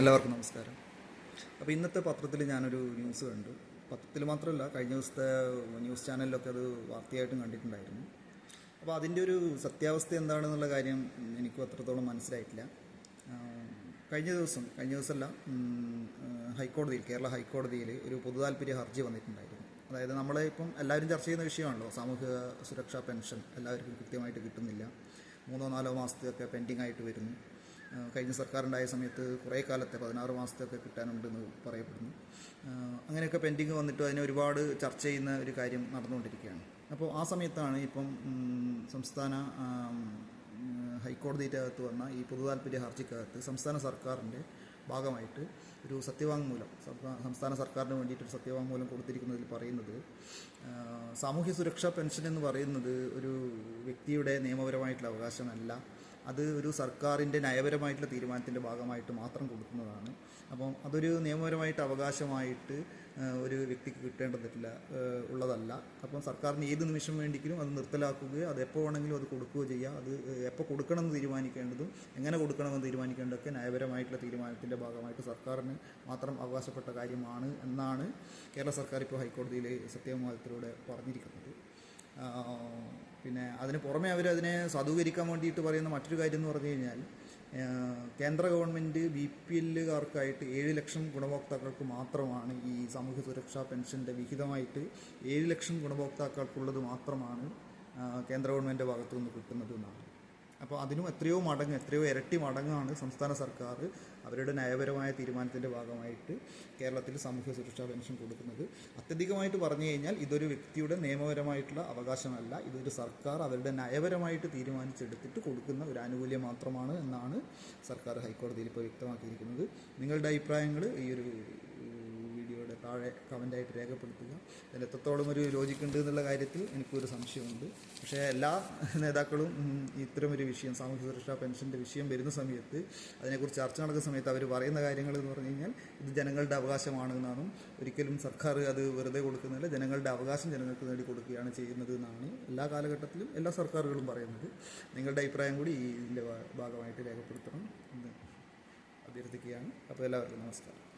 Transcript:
എല്ലാവർക്കും നമസ്കാരം. അപ്പോൾ ഇന്നത്തെ പത്രത്തിൽ ഞാനൊരു ന്യൂസ് കണ്ടു. പത്രത്തിൽ മാത്രമല്ല കഴിഞ്ഞ ദിവസത്തെ ന്യൂസ് ചാനലിലൊക്കെ അത് വാർത്തയായിട്ടും കണ്ടിട്ടുണ്ടായിരുന്നു. അപ്പോൾ അതിന്റെ ഒരു സത്യാവസ്ഥ എന്താണെന്നുള്ള കാര്യം എനിക്കും അത്രത്തോളം മനസ്സിലായിട്ടില്ല. കഴിഞ്ഞ ദിവസം കഴിഞ്ഞ ദിവസമല്ല ഹൈക്കോടതിയിൽ കേരള ഹൈക്കോടതിയിൽ ഒരു പൊതുതാൽപര്യ ഹർജി വന്നിട്ടുണ്ടായിരുന്നു. അതായത് നമ്മളെ ഇപ്പം എല്ലാവരും ചർച്ച ചെയ്യുന്ന വിഷയമാണല്ലോ സാമൂഹിക സുരക്ഷാ പെൻഷൻ എല്ലാവർക്കും കൃത്യമായിട്ട് കിട്ടുന്നില്ല. മൂന്നോ നാലോ മാസത്തെയൊക്കെ പെൻഡിങ് ആയിട്ട് വരുന്നു. കഴിഞ്ഞ സർക്കാരുണ്ടായ സമയത്ത് കുറേ കാലത്തെ പതിനാറ് മാസത്തെയൊക്കെ കിട്ടാനുണ്ടെന്ന് പറയപ്പെടുന്നു. അങ്ങനെയൊക്കെ പെൻഡിങ് വന്നിട്ട് അതിനെ ഒരുപാട് ചർച്ച ചെയ്യുന്ന ഒരു കാര്യം നടന്നുകൊണ്ടിരിക്കുകയാണ്. അപ്പോൾ ആ സമയത്താണ് ഇപ്പം സംസ്ഥാന ഹൈക്കോടതിയുടെ അകത്ത് വന്ന ഈ പൊതുതാൽപര്യ ഹർജിക്കകത്ത് സംസ്ഥാന സർക്കാരിന്റെ ഭാഗമായിട്ട് ഒരു സത്യവാങ്മൂലം സംസ്ഥാന സർക്കാരിന് വേണ്ടിയിട്ട് ഒരു സത്യവാങ്മൂലം കൊടുത്തിരിക്കുന്നതിൽ പറയുന്നത് സാമൂഹ്യ സുരക്ഷാ പെൻഷൻ എന്ന് പറയുന്നത് ഒരു വ്യക്തിയുടെ നിയമപരമായിട്ടുള്ള അവകാശമല്ല. അത് ഒരു സർക്കാരിന്റെ നയപരമായിട്ടുള്ള തീരുമാനത്തിന്റെ ഭാഗമായിട്ട് മാത്രം കൊടുക്കുന്നതാണ്. അപ്പം അതൊരു നിയമപരമായിട്ട് അവകാശമായിട്ട് ഒരു വ്യക്തിക്ക് കിട്ടേണ്ടതില്ല ഉള്ളതല്ല. അപ്പം സർക്കാരിന് ഏത് നിമിഷം വേണ്ടിക്കലും അത് നിർത്തലാക്കുകയോ അത് എപ്പോൾ വേണമെങ്കിലും അത് കൊടുക്കുകയോ ചെയ്യുക അത് എപ്പോൾ കൊടുക്കണമെന്ന് തീരുമാനിക്കേണ്ടതും എങ്ങനെ കൊടുക്കണമെന്ന് തീരുമാനിക്കേണ്ടതൊക്കെ നയപരമായിട്ടുള്ള തീരുമാനത്തിന്റെ ഭാഗമായിട്ട് സർക്കാരിന് മാത്രം അവകാശപ്പെട്ട കാര്യമാണ് എന്നാണ് കേരള സർക്കാർ ഇപ്പോൾ ഹൈക്കോടതിയിൽ സത്യവാങ്മൂലത്തിലൂടെ പറഞ്ഞിരിക്കുന്നത്. പിന്നെ അതിന് പുറമെ അതിനെ സാധൂകരിക്കാൻ വേണ്ടിയിട്ട് പറയുന്ന മറ്റൊരു കാര്യം എന്ന് പറഞ്ഞു കഴിഞ്ഞാൽ കേന്ദ്ര ഗവൺമെന്റ് ബി പി എല്ലുകാർക്കായിട്ട് ഏഴ് ലക്ഷം ഗുണഭോക്താക്കൾക്ക് മാത്രമാണ് ഈ സാമൂഹ്യ സുരക്ഷാ പെൻഷന്റെ വിഹിതമായിട്ട് ഏഴ് ലക്ഷം ഗുണഭോക്താക്കൾക്കുള്ളത് മാത്രമാണ് കേന്ദ്ര ഗവൺമെന്റ് ഭാഗത്തു നിന്ന് കിട്ടുന്നത് എന്നാണ്. അപ്പോൾ അതിനും എത്രയോ മടങ്ങ് എത്രയോ ഇരട്ടി മടങ്ങാണ് സംസ്ഥാന സർക്കാർ അവരുടെ നയപരമായ തീരുമാനത്തിന്റെ ഭാഗമായിട്ട് കേരളത്തിൽ സാമൂഹ്യ സുരക്ഷാ പെൻഷൻ കൊടുക്കുന്നത്. അത്യധികമായിട്ട് പറഞ്ഞു കഴിഞ്ഞാൽ ഇതൊരു വ്യക്തിയുടെ നിയമപരമായിട്ടുള്ള അവകാശമല്ല. ഇതൊരു സർക്കാർ അവരുടെ നയപരമായിട്ട് തീരുമാനിച്ചെടുത്തിട്ട് കൊടുക്കുന്ന ഒരു ആനുകൂല്യം മാത്രമാണ് എന്നാണ് സർക്കാർ ഹൈക്കോടതിയിൽ ഇപ്പോൾ വ്യക്തമാക്കിയിരിക്കുന്നത്. നിങ്ങളുടെ അഭിപ്രായങ്ങൾ ഈ ഒരു താഴെ കമന്റായിട്ട് രേഖപ്പെടുത്തുക. അതിൽ എത്രത്തോളം ഒരു ലോജിക്ക് ഉണ്ട് എന്നുള്ള കാര്യത്തിൽ എനിക്കൊരു സംശയമുണ്ട്. പക്ഷേ എല്ലാ നേതാക്കളും ഇത്തരമൊരു വിഷയം സാമൂഹ്യ സുരക്ഷാ പെൻഷന്റെ വിഷയം വരുന്ന സമയത്ത് അതിനെക്കുറിച്ച് ചർച്ച നടക്കുന്ന സമയത്ത് അവർ പറയുന്ന കാര്യങ്ങൾ എന്ന് പറഞ്ഞു കഴിഞ്ഞാൽ ഇത് ജനങ്ങളുടെ അവകാശമാണ് എന്നാണ്. ഒരിക്കലും സർക്കാർ അത് വെറുതെ കൊടുക്കുന്നില്ല ജനങ്ങളുടെ അവകാശം ജനങ്ങൾക്ക് നേടി കൊടുക്കുകയാണ് ചെയ്യുന്നത് എന്നാണ് എല്ലാ കാലഘട്ടത്തിലും എല്ലാ സർക്കാരുകളും പറയുന്നത്. നിങ്ങളുടെ അഭിപ്രായം കൂടി ഇതിന്റെ ഭാഗമായിട്ട് രേഖപ്പെടുത്തണം എന്ന് അഭ്യർത്ഥിക്കുകയാണ്. അപ്പോൾ എല്ലാവർക്കും നമസ്കാരം.